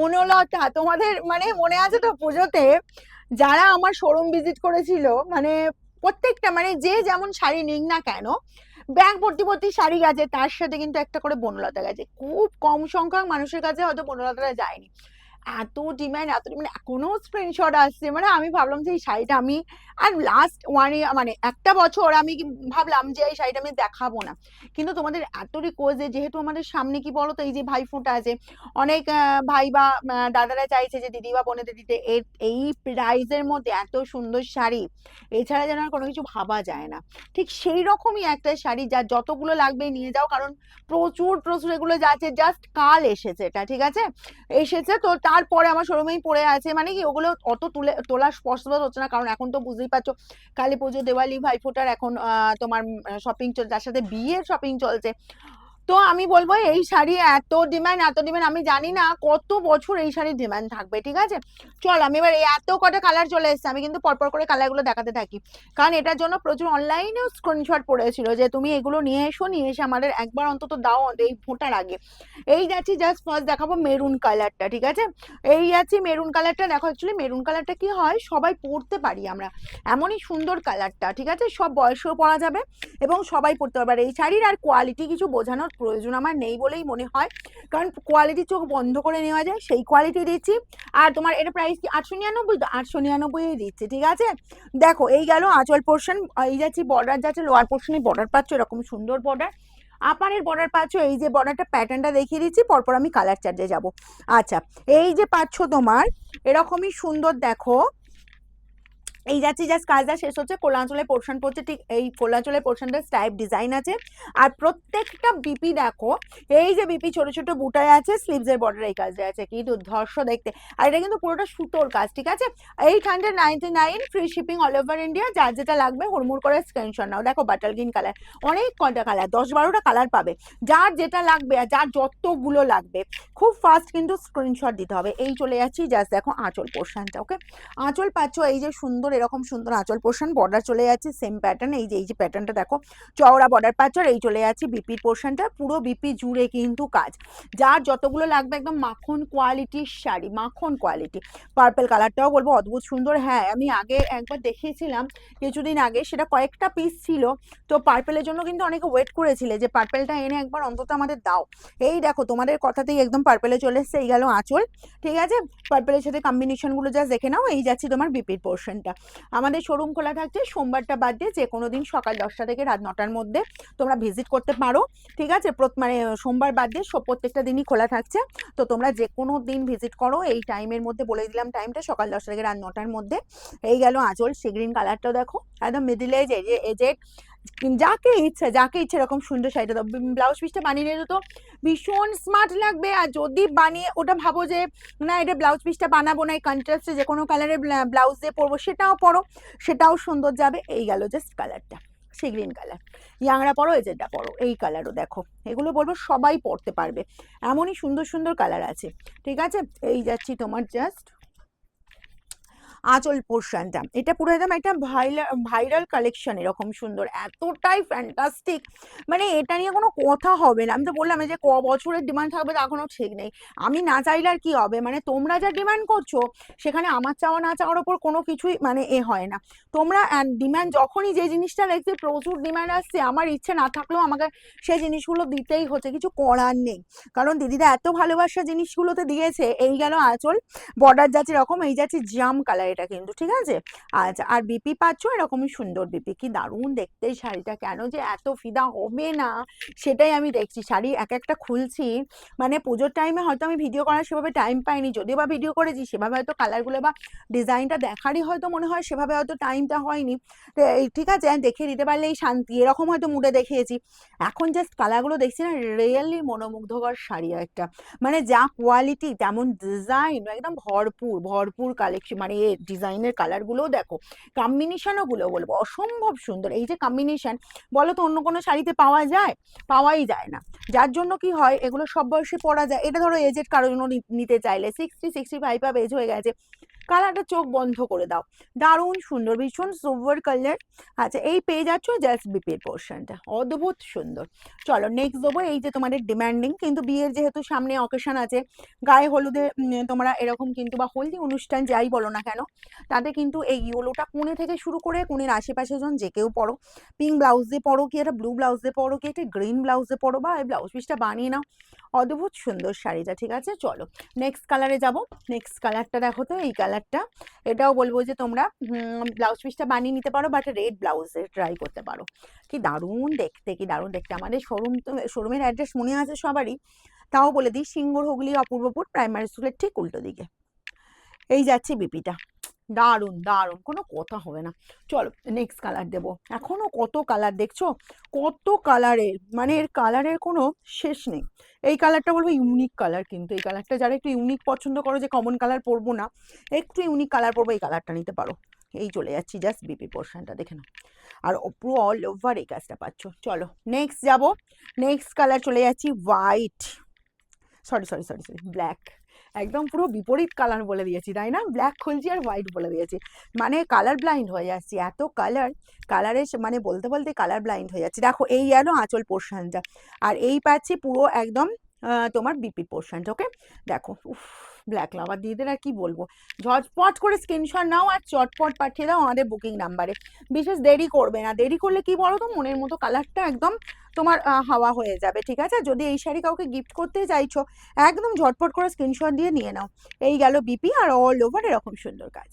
বনলতা, তোমাদের মানে মনে আছে তো পুজোতে? যারা আমার শোরুম ভিজিট করেছিল মানে প্রত্যেকটা মানে যে যেমন শাড়ি নিক না কেন, ব্যাগ ভর্তি ভর্তি শাড়ি গেছে তার সাথে কিন্তু একটা করে বনলতা গেছে খুব কম সংখ্যক মানুষের কাছে হয়তো বনলতাটা যায়নি। এত ডিম্যান্ড এত ডিমান্ড এখনও স্ক্রিনশট আসছে। মানে আমি ভাবলাম যে এই শাড়িটা আমি, আর লাস্ট ওয়ান মানে একটা বছর আমি ভাবলাম যে এই শাড়িটা আমি দেখাবো না। কিন্তু তোমাদের এত রিকোয়েস্ট যেহেতু আমাদের সামনে কি বলো তো, এই যে ভাই ভাইফোঁটা আছে, অনেক ভাই বা দাদারা চাইছে যে, দিদি বা বোনেদের দিতে এর, এই প্রাইজের মধ্যে এত সুন্দর শাড়ি, এছাড়া যেন আর কোনো কিছু ভাবা যায় না। ঠিক সেই রকমই একটা শাড়ি যা যতগুলো লাগবে নিয়ে যাও, কারণ প্রচুর প্রচুর এগুলো যাচ্ছে জাস্ট কাল এসেছে এটা, ঠিক আছে? এসেছে তো তারপরে আমার শোরুমেই পড়ে আছে। মানে কি, ওগুলো অত তুলে, তোলা পসিবল হচ্ছে না, কারণ এখন তো বুঝতেই পারছ কালী পুজো দেওয়ালি, ভাইফোঁটার এখন তোমার শপিং চলছে তার সাথে বিয়ের শপিং চলছে তো আমি বলব এই শাড়ি এত ডিমান্ড এত ডিমান্ড আমি জানি না কত বছর এই শাড়ির ডিমান্ড থাকবে, ঠিক আছে? চল, আমি এবার এত কটা কালার চলে এসেছে, আমি কিন্তু পরপর করে কালারগুলো দেখাতে থাকি। কারণ এটার জন্য প্রচুর অনলাইনেও স্ক্রিনশট পড়েছিল যে তুমি এগুলো নিয়ে এসো, নিয়ে এসে আমাদের একবার অন্তত দাও এই ফোটার আগে। এই যাচ্ছি জাস্ট ফার্স্ট দেখাবো মেরুন কালারটা ঠিক আছে? এই যাচ্ছি মেরুন কালারটা দেখো অ্যাকচুয়ালি মেরুন কালারটা কি হয়? সবাই পরতে পারি আমরা। এমনই সুন্দর কালারটা ঠিক আছে? সব বয়সেও পরা যাবে এবং সবাই পরতে পারবে। আর এই শাড়ির আর কোয়ালিটি কিছু বোঝানোর প্রয়োজন আমার নেই বলেই মনে হয়। কারণ কোয়ালিটি চোখ বন্ধ করে নেওয়া যায়, সেই কোয়ালিটি দিচ্ছি। আর তোমার এটা প্রাইস কি? আটশো নিরানব্বই তো? আটশো নিরানব্বই দিচ্ছি, ঠিক আছে? দেখো, এই গেল আঁচল পোর্শন এই যাচ্ছি বর্ডার যাচ্ছে লোয়ার পোর্শনে বর্ডার পাচ্ছ, এরকম সুন্দর বর্ডার আপারের বর্ডার পাচ্ছ, এই যে বর্ডারটা প্যাটার্নটা দেখিয়ে দিচ্ছি, পরপর আমি কালার চার্জে যাব। আচ্ছা এই যে পাচ্ছ তোমার, এরকমই সুন্দর দেখো। এই যাচ্ছি জাস্ট কাজটা শেষ হচ্ছে, কোলাঞ্চলের পোর্শন পড়ছে, ঠিক এই কোলাঞ্চলের পোর্শনটা স্টাইপ ডিজাইন আছে। আর প্রত্যেকটা বিপি দেখো, এই যে বিপি ছোট ছোট বুটায় আছে স্লিভসের বর্ডার এই কাজে আছে, কি দুর্ধর্ষ দেখতে। আর এটা কিন্তু পুরোটা সুতোর কাজ, ঠিক আছে? Eight hundred ninety nine free shipping all over India যার যেটা লাগবে, হুড়মুড় করে স্ক্রিনশট নাও। দেখো বাটার গ্রিন কালার অনেক কয়টা কালার দশ বারোটা কালার পাবে। যার যেটা লাগবে আর যার যতগুলো লাগবে, খুব ফাস্ট কিন্তু স্ক্রিনশট দিতে হবে। এই চলে যাচ্ছি জাস্ট দেখো আঁচল পোর্শনটা ওকে আঁচল পাচ্ছ, এই যে সুন্দর এরকম সুন্দর আঁচল পোর্শন বর্ডার চলে যাচ্ছে সেম প্যাটার্ন এই যে এই যে প্যাটার্নটা দেখো, চওড়া বর্ডার পাচ্ছ আর এই চলে যাচ্ছে বিপির পোর্শনটা পুরো বিপি জুড়ে কিন্তু কাজ। যার যতগুলো লাগবে একদম মাখন কোয়ালিটির শাড়ি, মাখন কোয়ালিটি পার্পেল কালারটাও বলব, অদ্ভুত সুন্দর হ্যাঁ আমি আগে একবার দেখিয়েছিলাম কিছুদিন আগে, সেটা কয়েকটা পিস ছিল, তো পার্পেলের জন্য কিন্তু অনেকে ওয়েট করেছিলে যে পার্পেলটা এনে একবার অন্তত আমাদের দাও। এই দেখো, তোমাদের কথাতেই একদম পার্পেলে চলে এসছে, এই গেল আঁচল, ঠিক আছে? পার্পেলের সাথে কম্বিনেশনগুলো যা দেখে নাও, এই যাচ্ছে তোমার বিপির পোর্শনটা আমাদের শোরুম খোলা থাকছে, সোমবারটা বাদ দিয়ে যে কোনো দিন সকাল দশটা থেকে রাত নটার মধ্যে তোমরা ভিজিট করতে পারো, ঠিক আছে? মানে সোমবার বাদ দিয়ে প্রত্যেকটা দিনই খোলা থাকছে। তো তোমরা যে কোনো দিন ভিজিট করো, এই টাইমের মধ্যে বলে দিলাম টাইমটা সকাল দশটা থেকে রাত নটার মধ্যে। এই গেল আঁচল সি গ্রিন কালারটাও দেখো, একদম মিডিল এজ এজ এজেড যাকে ইচ্ছে যাকে ইচ্ছে এরকম সুন্দর শাড়িটা দাও ব্লাউজ পিসটা বানিয়ে নিলে তো ভীষণ স্মার্ট লাগবে। আর যদি বানিয়ে, ওটা ভাবো যে, না, এটা ব্লাউজ পিসটা বানাবো না, এই কন্ট্রাস্টে যে কোনো কালারের ব্লাউজ দিয়ে পরবো, সেটাও পরো, সেটাও সুন্দর যাবে। এই গেল জাস্ট কালারটা সি গ্রিন কালার ইয়াংরা পরো, এই যেটা পরো, এই কালারও দেখো। এগুলো বলব সবাই পরতে পারবে। এমনই সুন্দর সুন্দর কালার আছে। ঠিক আছে? এই যাচ্ছি তোমার জাস্ট আঁচল পোর্শনটা এটা পুরো একদম একটা ভাইরাল কালেকশন এরকম সুন্দর। এতটাই ফ্যান্টাস্টিক মানে এটা নিয়ে কোনো কথা হবে না। আমি তো বললাম যে ক বছরের ডিমান্ড থাকবে তা এখনও ঠিক নেই। আমি না চাইলে আর কি হবে? মানে তোমরা যা ডিমান্ড করছ, সেখানে আমার চাওয়া না চাওয়ার ওপর কোনো কিছুই মানে এ হয় না। তোমরা ডিমান্ড যখনই যে জিনিসটা দেখছি প্রচুর ডিমান্ড আসছে। আমার ইচ্ছে না থাকলেও আমাকে সেই জিনিসগুলো দিতেই হচ্ছে। কিছু করার নেই। কারণ দিদিরা এত ভালোবাসা জিনিসগুলোতে দিয়েছে, এই গেল আঁচল। বর্ডার যাচ্ছে এরকম, এই যাচ্ছে জাম কালার এটা কিন্তু, ঠিক আছে? আচ্ছা আর বিপি পাচ্ছ? এরকমই সুন্দর বিপি কি দারুণ দেখতে শাড়িটা। কেন যে এত ফিদা হবে না? সেটাই আমি দেখছি। শাড়ি এক একটা খুলছি। মানে পুজোর টাইমে হয়তো আমি ভিডিও করার সেভাবে টাইম পাইনি। যদিও বা ভিডিও করেছি, সেভাবে হয়তো কালারগুলো বা ডিজাইনটা দেখারই হয়তো মনে হয়, সেভাবে হয়তো টাইমটা হয়নি। ঠিক আছে? দেখে দিতে পারলেই শান্তি। এরকম হয়তো মুডে দেখিয়েছি। এখন জাস্ট কালারগুলো দেখছি না রিয়েলি মনোমুগ্ধকর শাড়ি একটা। মানে যা কোয়ালিটি তেমন ডিজাইন একদম ভরপুর ভরপুর কালেকশন মানে এ ডিজাইনের কালারগুলোও দেখো। কম্বিনেশনও গুলো বলব, অসম্ভব সুন্দর। এই যে কম্বিনেশন বলো তো অন্য কোনো শাড়িতে পাওয়া যায়? পাওয়াই যায় না। যার জন্য কি হয়, এগুলো সব বয়সে পরা যায়। এটা ধরো এজের কারোর জন্য নিতে চাইলে। Sixty sixty five up age হয়ে গেছে। কালারটা চোখ বন্ধ করে দাও। দারুণ, সুন্দর, ভীষণ সোভার কালার আচ্ছা এই পেয়ে যাচ্ছ জাস্ট বিপির পোর্শনটা অদ্ভুত সুন্দর। চলো নেক্সট দেবো এই যে তোমাদের ডিম্যান্ডিং কিন্তু বিয়ের যেহেতু সামনে অকেশন আছে, গায়ে হলুদে তোমরা এরকম কিন্তু বা হলদি অনুষ্ঠান যাই বলো না কেন, তাতে কিন্তু এই ইয়েলোটা কোণে থেকে শুরু করে কোণের আশেপাশে জন যে কেউ পরো পিঙ্ক ব্লাউজ দিয়ে পরো কি, একটা ব্লু ব্লাউজ দিয়ে পরো কি, একটা গ্রিন ব্লাউজ দিয়ে পরো বা এই ব্লাউজ পিসটা বানিয়ে নাও। অদ্ভুত সুন্দর শাড়িটা, ঠিক আছে? চলো নেক্সট কালারে যাব। নেক্সট কালারটা দেখো তো, এই কালারটা এটাও বলব যে তোমরা ব্লাউজ পিসটা বানিয়ে নিতে পারো বাট রেড ব্লাউজে ট্রাই করতে পারো। কি দারুণ দেখতে, কি দারুণ দেখতে। আমাদের শোরুম তো শোরুমের অ্যাড্রেস মনে আছে সবারই। তাও বলে দিই, সিঙ্গুর হুগলি অপূর্বপুর প্রাইমারি স্কুলের ঠিক উল্টো দিকে। এই যাচ্ছে বিপিটা দারুণ দারুণ। কোনো কথা হবে না। চলো নেক্সট কালার দেবো। এখনও কত কালার দেখছ? কত কালারের মানে এর কালারের কোনো শেষ নেই। এই কালারটা বলব ইউনিক কালার কিন্তু। এই কালারটা যারা একটু ইউনিক পছন্দ করো যে কমন কালার পরবো না, একটু ইউনিক কালার পরবো, এই কালারটা নিতে পারো। এই চলে যাচ্ছি জাস্ট বিপি পোর্শনটা দেখে নাও। আর পুরো অল ওভার এই কাজটা পাচ্ছ। চলো নেক্সট যাব। নেক্সট কালার চলে যাচ্ছি white sorry sorry sorry sorry black একদম পুরো বিপরীত কালার বলে দিয়েছি, তাই না? ব্ল্যাক খুলছি আর হোয়াইট বলে দিয়েছি। মানে কালার ব্লাইন্ড হয়ে যাচ্ছি, এত কালার কালারের মানে বলতে বলতে কালার ব্লাইন্ড হয়ে যাচ্ছে। দেখো, এই গেল আঁচল পোর্শনটা আর এই পাচ্ছি পুরো একদম তোমার বিপি পোর্শনটা ওকে দেখো, উফ ব্ল্যাক লাভার দিদিদের আর কি বলব? ঝটপট করে স্ক্রিনশট নাও আর চটপট পাঠিয়ে দাও আমাদের বুকিং নাম্বারে বিশেষ দেরি করবে না। দেরি করলে কি বলো তো? মনের মতো কালারটা একদম তোমার হাওয়া হয়ে যাবে, ঠিক আছে? যদি এই শাড়ি কাউকে গিফট করতে চাইছো, একদম ঝটপট করে স্ক্রিনশট দিয়ে নিয়ে নাও। এই গেল বিপি আর অল ওভার এরকম সুন্দর কাজ।